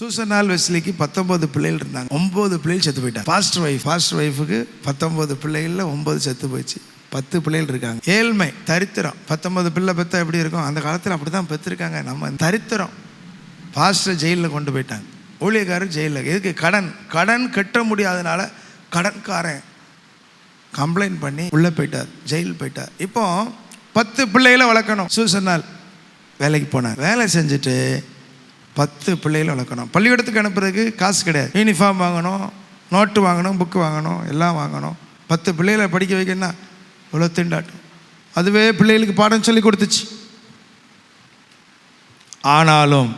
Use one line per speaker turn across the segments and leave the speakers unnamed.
சூசனால் வெஸ்லிக்கு பத்தொன்பது பிள்ளைகள் இருந்தாங்க. ஒன்பது பிள்ளைகள் செத்து போயிட்டாங்க. ஃபாஸ்ட் ஒய்ஃப் ஃபாஸ்ட் ஒய்ஃபுக்கு பத்தொன்பது பிள்ளைகளில் ஒன்பது செத்து போயிடுச்சு. பத்து பிள்ளைகள் இருக்காங்க. ஏழ்மை தரித்திரம். பத்தொன்பது பிள்ளை பெத்தா எப்படி இருக்கும்? அந்த காலத்தில் அப்படி தான் பெற்றிருக்காங்க நம்ம தரித்திரம். ஃபாஸ்ட்டை ஜெயிலில் கொண்டு போயிட்டாங்க. ஊழியக்காரர் ஜெயிலில். எதுக்கு? கடன். கடன் கட்ட முடியாதனால கடன்காரன் கம்ப்ளைண்ட் பண்ணி உள்ளே போயிட்டார். ஜெயில் போயிட்டார். இப்போ பத்து பிள்ளைகளை வளர்க்கணும். சூசனால் வேலைக்கு போனார் வேலை செஞ்சுட்டு பத்து பிள்ளைகளை வளர்க்கணும். பள்ளிக்கூடத்துக்கு அனுப்புறதுக்கு காசு கிடையாது. யூனிஃபார்ம் வாங்கணும் நோட்டு வாங்கணும் புக்கு வாங்கணும் எல்லாம் வாங்கணும். பத்து பிள்ளைகளை படிக்க வைக்கணும்னா இவ்வளோ திண்டாட்டம். அதுவே பிள்ளைகளுக்கு பாடம் சொல்லி கொடுத்துச்சு. ஆனாலும்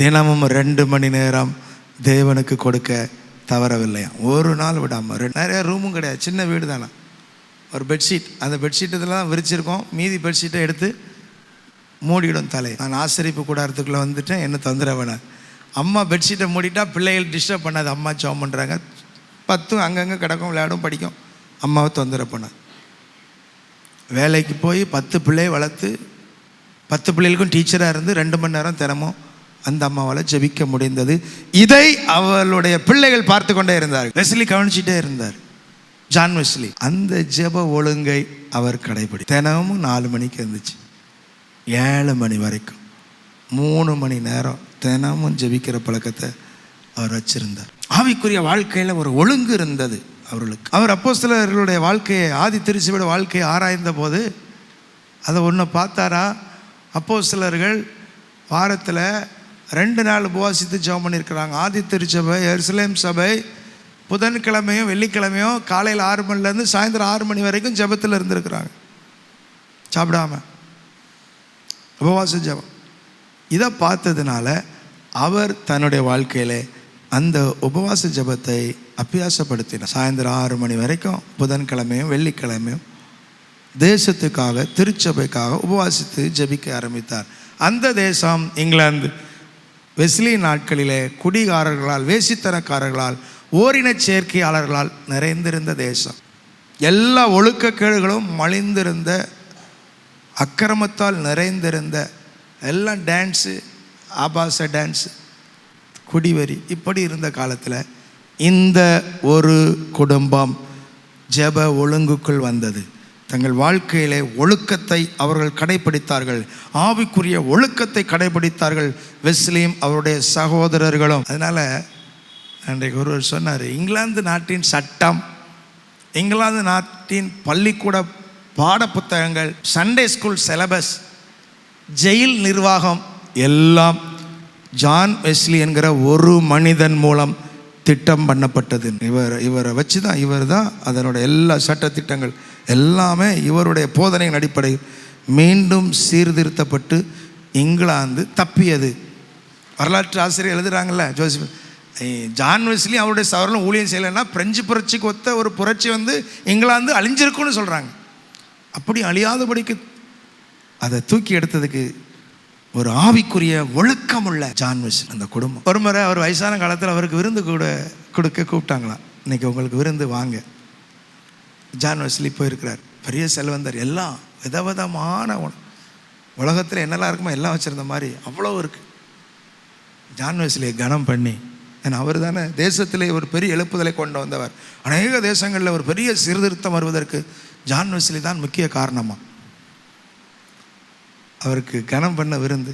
தினமும் ரெண்டு மணி நேரம் தேவனுக்கு கொடுக்க தவறவில்லையா ஒரு நாள் விடாமல் ரெண்டு ரூமும் கிடையாது. சின்ன வீடு தானே. ஒரு பெட்ஷீட் அந்த பெட்ஷீட் இதெல்லாம் விரிச்சிருக்கோம். மீதி பெட்ஷீட்டை எடுத்து மூடிடும் தலை. நான் ஆசிரியப்பு கூடாரத்துக்குள்ளே வந்துட்டேன் என்ன தொந்தரவு வேணாது அம்மா பெட்ஷீட்டை மூடிட்டா பிள்ளைகள் டிஸ்டர்ப் பண்ணாது. அம்மா ஜோம் பண்ணுறாங்க பத்தும் அங்கங்கே கிடக்கும் விளையாடும் படிக்கும். அம்மாவை தொந்தரவு பண்ணாது. வேலைக்கு போய் பத்து பிள்ளையை வளர்த்து பத்து பிள்ளைகளுக்கும் டீச்சராக இருந்து ரெண்டு மணி நேரம் தினமும் அந்த அம்மாவால் ஜெபிக்க முடிந்தது. இதை அவளுடைய பிள்ளைகள் பார்த்து கொண்டே இருந்தார் வெஸ்லி கவனிச்சிட்டே இருந்தார். John Wesley. அந்த ஜெப ஒழுங்கை அவர் கடைபிடி. தினமும் நாலு மணிக்கு இருந்துச்சு ஏழு மணி வரைக்கும் மூணு மணி நேரம் தினமும் ஜெபிக்கிற பழக்கத்தை அவர் வச்சிருந்தார். ஆவிக்குரிய வாழ்க்கையில் ஒரு ஒழுங்கு இருந்தது அவர்களுக்கு. அவர் அப்போஸ்தலர்களுடைய வாழ்க்கையை ஆதி திருச்சியோட வாழ்க்கையை ஆராய்ந்த போது அதை ஒன்று பார்த்தாரா? அப்போஸ்தலர்கள் வாரத்தில் ரெண்டு நாள் உபவாசித்து ஜெபம் பண்ணியிருக்கிறாங்க. ஆதி திருச்சபை எருசலேம் சபை புதன்கிழமையும் வெள்ளிக்கிழமையும் காலையில் ஆறு மணிலேருந்து சாயந்தரம் ஆறு மணி வரைக்கும் ஜெபத்தில் இருந்திருக்கிறாங்க. சாப்பிடாம. உபவாச ஜெபம். இதை பார்த்ததுனால அவர் தன்னுடைய வாழ்க்கையில் அந்த உபவாச ஜெபத்தை அபியாசப்படுத்தினார். சாயந்தரம் ஆறு மணி வரைக்கும் புதன்கிழமையும் வெள்ளிக்கிழமையும் தேசத்துக்காக திருச்சபைக்காக உபவாசித்து ஜெபிக்க ஆரம்பித்தார். அந்த தேசம் இங்கிலாந்து. வெஸ்லி நாட்களிலே குடிகாரர்களால் வேசித்தனக்காரர்களால் ஓரின சேர்க்கையாளர்களால் நிறைந்திருந்த தேசம். எல்லா ஒழுக்கக்கேடுகளும் மலிந்திருந்த அக்கிரமத்தால் நிறைந்திருந்த எல்லாம் டான்ஸு ஆபாச டான்ஸு குடிவரி இப்படி இருந்த காலத்தில் இந்த ஒரு குடும்பம் ஜெப ஒழுங்குக்குள் வந்தது. தங்கள் வாழ்க்கையிலே ஒழுக்கத்தை அவர்கள் கடைபிடித்தார்கள். ஆவிக்குரிய ஒழுக்கத்தை கடைபிடித்தார்கள் வெஸ்லியும் அவருடைய சகோதரர்களும். அதனால் அன்றைக்கு ஒருவர் சொன்னார் இங்கிலாந்து நாட்டின் சட்டம் இங்கிலாந்து நாட்டின் பள்ளிக்கூட பாடப்புத்தகங்கள் சண்டே ஸ்கூல் சிலபஸ் ஜெயில் நிர்வாகம் எல்லாம் ஜான் வெஸ்லி என்கிற ஒரு மனிதன் மூலம் திட்டம் பண்ணப்பட்டது. இவர் இவரை வச்சு தான் இவர் தான் அதனோட எல்லா சட்டத்திட்டங்கள் எல்லாமே இவருடைய போதனையின் அடிப்படையில் மீண்டும் சீர்திருத்தப்பட்டு இங்கிலாந்து தப்பியது. வரலாற்று ஆசிரியர் எழுதுறாங்கல்ல ஜோசிப் ஜான் வெஸ்லி அவருடைய சவரலும் ஊழியம் செய்யலைன்னா பிரெஞ்சு புரட்சிக்கு ஒத்த ஒரு புரட்சி வந்து இங்கிலாந்து அழிஞ்சிருக்குன்னு சொல்கிறாங்க அப்படி அழியாதபடிக்கு அதை தூக்கி எடுத்ததுக்கு ஒரு ஆவிக்குரிய ஒழுக்கமுள்ள ஜான் வெஸ்லி அந்த குடும்பம். ஒரு முறை அவர் வயசான காலத்தில் அவருக்கு விருந்து கூட கொடுக்க கூப்பிட்டாங்களாம். இன்னைக்கு உங்களுக்கு விருந்து வாங்க. ஜான் வெஸ்லி போயிருக்கிறார். பெரிய செல்வந்தர் எல்லாம் விதவிதமான உலகத்தில் என்னெல்லாம் இருக்குமோ எல்லாம் வச்சுருந்த மாதிரி அவ்வளோ இருக்கு. ஜான் வெஸ்லியை கனம் பண்ணி ஏன்னா அவர் தானே தேசத்திலே ஒரு பெரிய எழுப்புதலை கொண்டு வந்தவர். அநேக தேசங்களில் ஒரு பெரிய சீர்திருத்தம் வருவதற்கு ஜான் வெஸ்லி தான் முக்கிய காரணமாக அவருக்கு கனம் பண்ண விருந்து.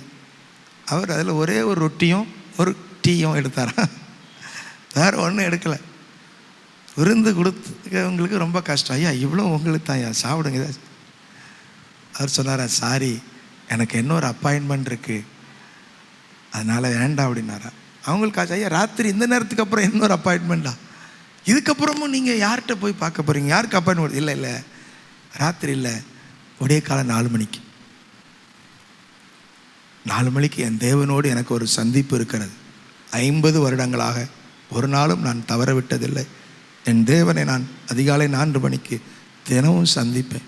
அவர் அதில் ஒரே ஒரு ரொட்டியும் ஒரு டீயும் எடுத்தாரா? வேறு ஒன்றும் எடுக்கலை. விருந்து கொடுத்தவங்களுக்கு ரொம்ப கஷ்டம். ஐயா இவ்வளோ உங்களுக்கு தான் ஐயா சாப்பிடுங்க. அவர் சொன்னாரா சாரி எனக்கு இன்னொரு அப்பாயின்மெண்ட் இருக்குது அதனால் வேண்டாம் அப்படின்னாரா. அவங்களுக்கு ஐயா ராத்திரி இந்த நேரத்துக்கு அப்புறம் இன்னொரு அப்பாயின்மெண்ட்டா இதுக்கப்புறமும் நீங்கள் யார்கிட்ட போய் பார்க்க போகிறீங்க யாருக்கு அப்பாயின்மெண்ட் இல்லை இல்லை. ராத்திரியில் ஒரே காலம் நாலு மணிக்கு. நாலு மணிக்கு என் தேவனோடு எனக்கு ஒரு சந்திப்பு இருக்கிறது. ஐம்பது வருடங்களாக ஒரு நாளும் நான் தவற விட்டதில்லை என் தேவனை நான் அதிகாலை நான்கு மணிக்கு தினமும் சந்திப்பேன்.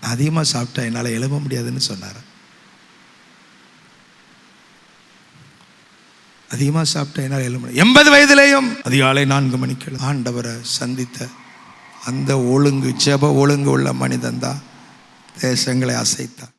அதிகமாக சாப்பிட்டா என்னால் எழும்ப முடியாதுன்னு சொன்னார். அதிகமாக சாப்பிட்டா என்னால் எழுப முடியாது. எண்பது வயதிலேயும் அதிகாலை நான்கு மணிக்கு ஆண்டவரை சந்தித்த அந்த ஒழுங்கு ஜெப ஒழுங்கு உள்ள மனிதன் தான் தேசங்களை அசைத்தான்.